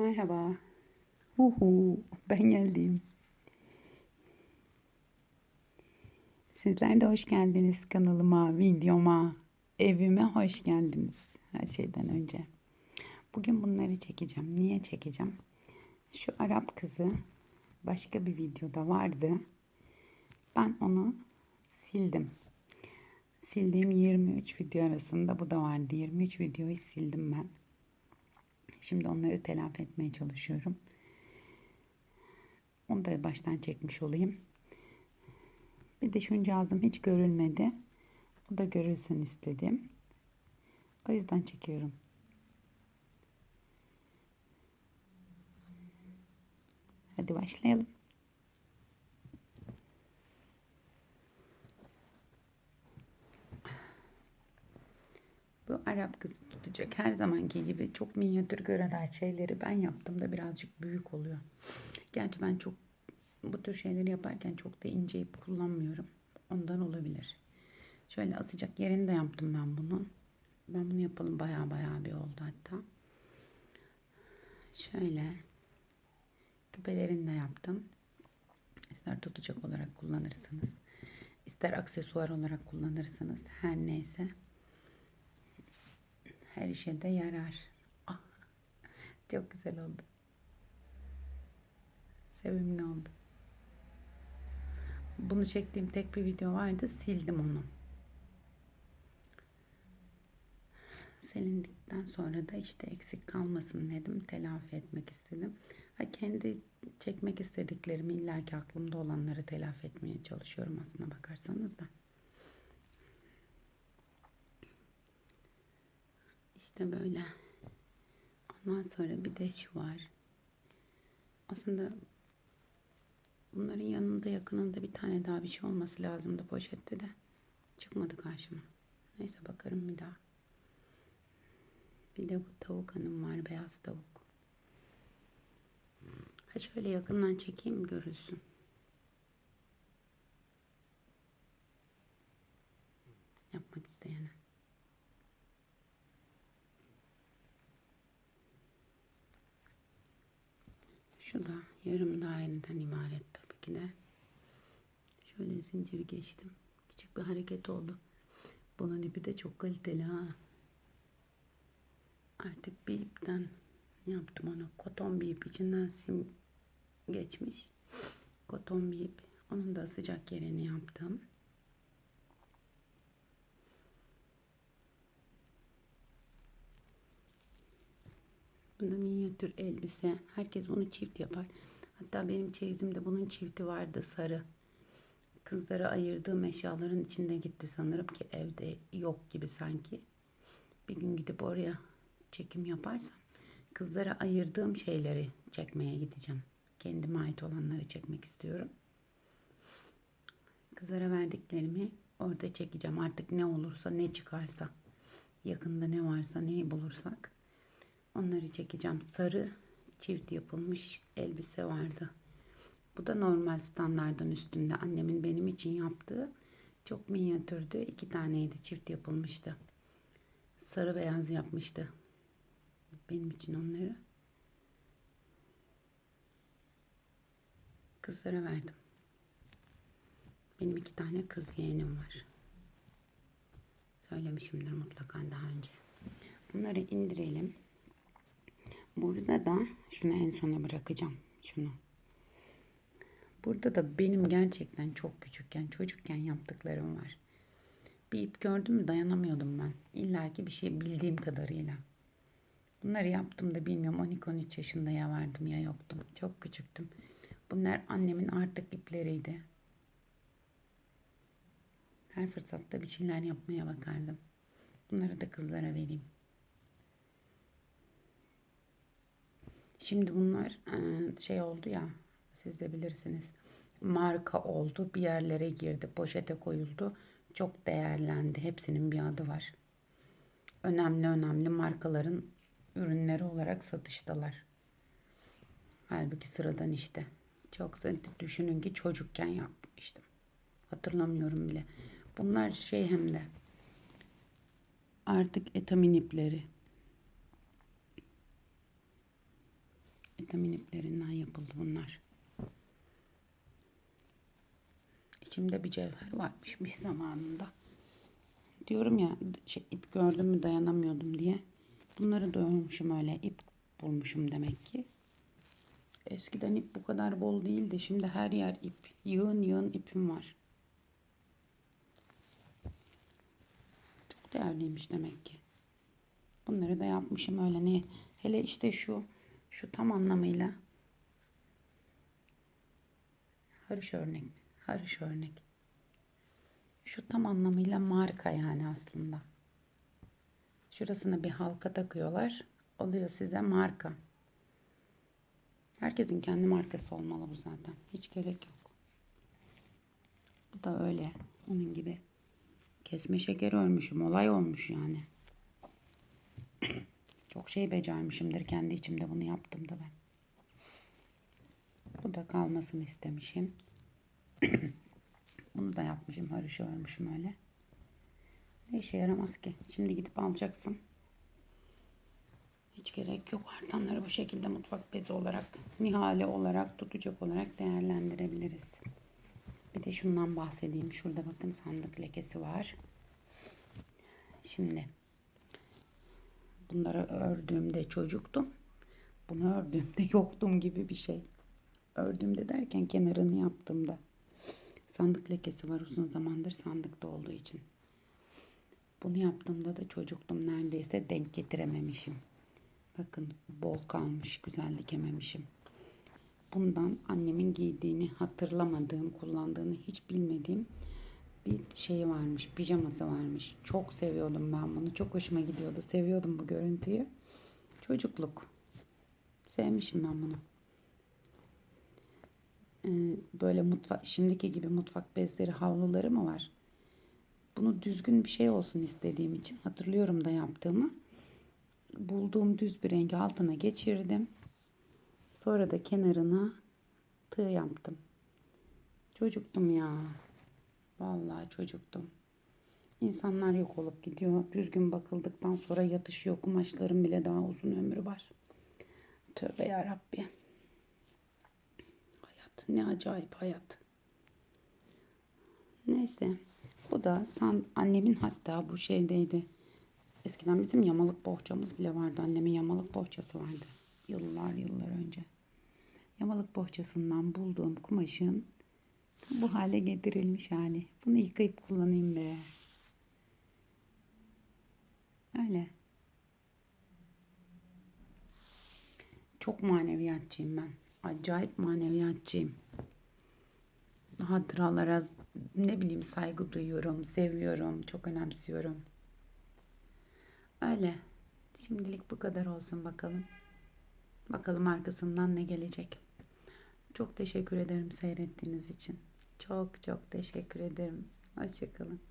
Merhaba. Uhu, ben geldim. Sizler de hoş geldiniz kanalıma, videoma, evime hoş geldiniz. Her şeyden önce. Bugün bunları çekeceğim. Niye çekeceğim? Şu Arap kızı başka bir videoda vardı. Ben onu sildim. Sildiğim 23 video arasında bu da vardı. 23 videoyu sildim ben. Şimdi onları telafi etmeye çalışıyorum. Onu da baştan çekmiş olayım. Bir de şuncağızım hiç görülmedi. O da görülsün istedim. O yüzden çekiyorum. Hadi başlayalım. Bu Arap kızı tutacak. Her zamanki gibi çok minyatür görelen şeyleri ben yaptım da birazcık büyük oluyor. Gerçi ben çok bu tür şeyleri yaparken çok da ince ip kullanmıyorum. Ondan olabilir. Şöyle asacak yerini de yaptım ben bunu. Ben bunu yapalım baya baya bir oldu hatta. Şöyle küpelerini de yaptım. İster tutacak olarak kullanırsınız. ister aksesuar olarak kullanırsınız. Her neyse her işe de yarar. Ah, çok güzel oldu. Sevimli oldu. Bunu çektiğim tek bir video vardı. Sildim onu. Silindikten sonra da işte eksik kalmasın dedim. Telafi etmek istedim. Ha, kendi çekmek istediklerimi illaki aklımda olanları telafi etmeye çalışıyorum aslına bakarsanız da. İşte böyle. Ondan sonra bir de şu var. Aslında bunların yanında yakınında bir tane daha bir şey olması lazımdı poşette de. Çıkmadı karşıma. Neyse bakarım bir daha. Bir de bu tavuk hanım var. Beyaz tavuk. Ha şöyle yakından çekeyim görülsün. Şu da yarım daireden ibaret tabii ki de. Şöyle zincir geçtim. Küçük bir hareket oldu. Bunun ipi de çok kaliteli ha. Artık bir ipten yaptım onu. Koton bir ip içinden sim geçmiş. Koton bir ip. Onun da sıcak yerini yaptım. Bunda minyatür elbise. Herkes bunu çift yapar. Hatta benim çeyizimde bunun çifti vardı sarı. Kızlara ayırdığım eşyaların içinde gitti sanırım ki evde yok gibi sanki. Bir gün gidip oraya çekim yaparsam kızlara ayırdığım şeyleri çekmeye gideceğim. Kendime ait olanları çekmek istiyorum. Kızlara verdiklerimi orada çekeceğim. Artık ne olursa ne çıkarsa yakında ne varsa neyi bulursak Onları çekeceğim. Sarı çift yapılmış elbise vardı. Bu da normal standartın üstünde. Annemin benim için yaptığı çok minyatürdü. İki taneydi. Çift yapılmıştı. Sarı beyaz yapmıştı. Benim için onları. Kızlara verdim. Benim iki tane kız yeğenim var. Söylemişimdir mutlaka daha önce. Bunları indirelim. Burada da şunu en sona bırakacağım. Şunu. Burada da benim gerçekten çok küçükken, çocukken yaptıklarım var. Bir ip gördüm mü dayanamıyordum ben. İlla ki bir şey bildiğim kadarıyla. Bunları yaptım da bilmiyorum 12-13 yaşında ya vardım ya yoktum. Çok küçüktüm. Bunlar annemin artık ipleriydi. Her fırsatta bir şeyler yapmaya bakardım. Bunları da kızlara vereyim. Şimdi bunlar şey oldu ya siz de bilirsiniz. Marka oldu bir yerlere girdi poşete koyuldu. Çok değerlendi. Hepsinin bir adı var. Önemli önemli markaların ürünleri olarak satıştalar. Halbuki sıradan işte. Çok düşünün ki çocukken yapmıştım. Hatırlamıyorum bile. Bunlar şey hem de artık etamin ipleri Vitamin iplerinden yapıldı bunlar. İçimde bir cevher varmışmış zamanında. Diyorum ya şey, ip gördüm mü dayanamıyordum diye. Bunları doyurmuşum öyle ip bulmuşum demek ki. Eskiden ip bu kadar bol değildi. Şimdi her yer ip. Yığın yığın ipim var. Çok değerliymiş demek ki. Bunları da yapmışım öyle ne hele işte şu şu tam anlamıyla. Harış örnek harış örnek. Şu tam anlamıyla marka yani aslında. Şurasına bir halka takıyorlar. Oluyor size marka. Herkesin kendi markası olmalı bu zaten. Hiç gerek yok. Bu da öyle. Onun gibi kesme şeker örmüşüm olay olmuş yani çok şey becermişimdir kendi içimde bunu yaptım da ben. Bu da kalmasını istemişim. bunu da yapmışım. Harış örmüşüm öyle. Ne işe yaramaz ki. Şimdi gidip alacaksın. Hiç gerek yok. Artanları bu şekilde mutfak bezi olarak, nihale olarak, tutacak olarak değerlendirebiliriz. Bir de şundan bahsedeyim. Şurada bakın sandık lekesi var. Şimdi bunları ördüğümde çocuktum. Bunu ördüğümde yoktum gibi bir şey. Ördüğümde derken kenarını yaptığımda. Sandık lekesi var uzun zamandır sandıkta olduğu için. Bunu yaptığımda da çocuktum neredeyse denk getirememişim. Bakın bol kalmış güzel dikememişim. Bundan annemin giydiğini hatırlamadığım, kullandığını hiç bilmediğim bir şey varmış, pijaması varmış. Çok seviyordum ben bunu. Çok hoşuma gidiyordu. Seviyordum bu görüntüyü. Çocukluk. Sevmişim ben bunu. Ee, böyle mutfak, şimdiki gibi mutfak bezleri, havluları mı var? Bunu düzgün bir şey olsun istediğim için hatırlıyorum da yaptığımı. Bulduğum düz bir rengi altına geçirdim. Sonra da kenarına tığ yaptım. Çocuktum ya. Vallahi çocuktum. İnsanlar yok olup gidiyor. Düzgün bakıldıktan sonra yatışıyor. Kumaşların bile daha uzun ömrü var. Tövbe yarabbi. Hayat ne acayip hayat. Neyse. Bu da san, annemin hatta bu şeydeydi. Eskiden bizim yamalık bohçamız bile vardı. Annemin yamalık bohçası vardı. Yıllar yıllar önce. Yamalık bohçasından bulduğum kumaşın bu hale getirilmiş hali. Bunu yıkayıp kullanayım be. Öyle. Çok maneviyatçıyım ben. Acayip maneviyatçıyım. Hatıralara ne bileyim saygı duyuyorum, seviyorum, çok önemsiyorum. Öyle. Şimdilik bu kadar olsun bakalım. Bakalım arkasından ne gelecek. Çok teşekkür ederim seyrettiğiniz için. Çok çok teşekkür ederim. Hoşçakalın.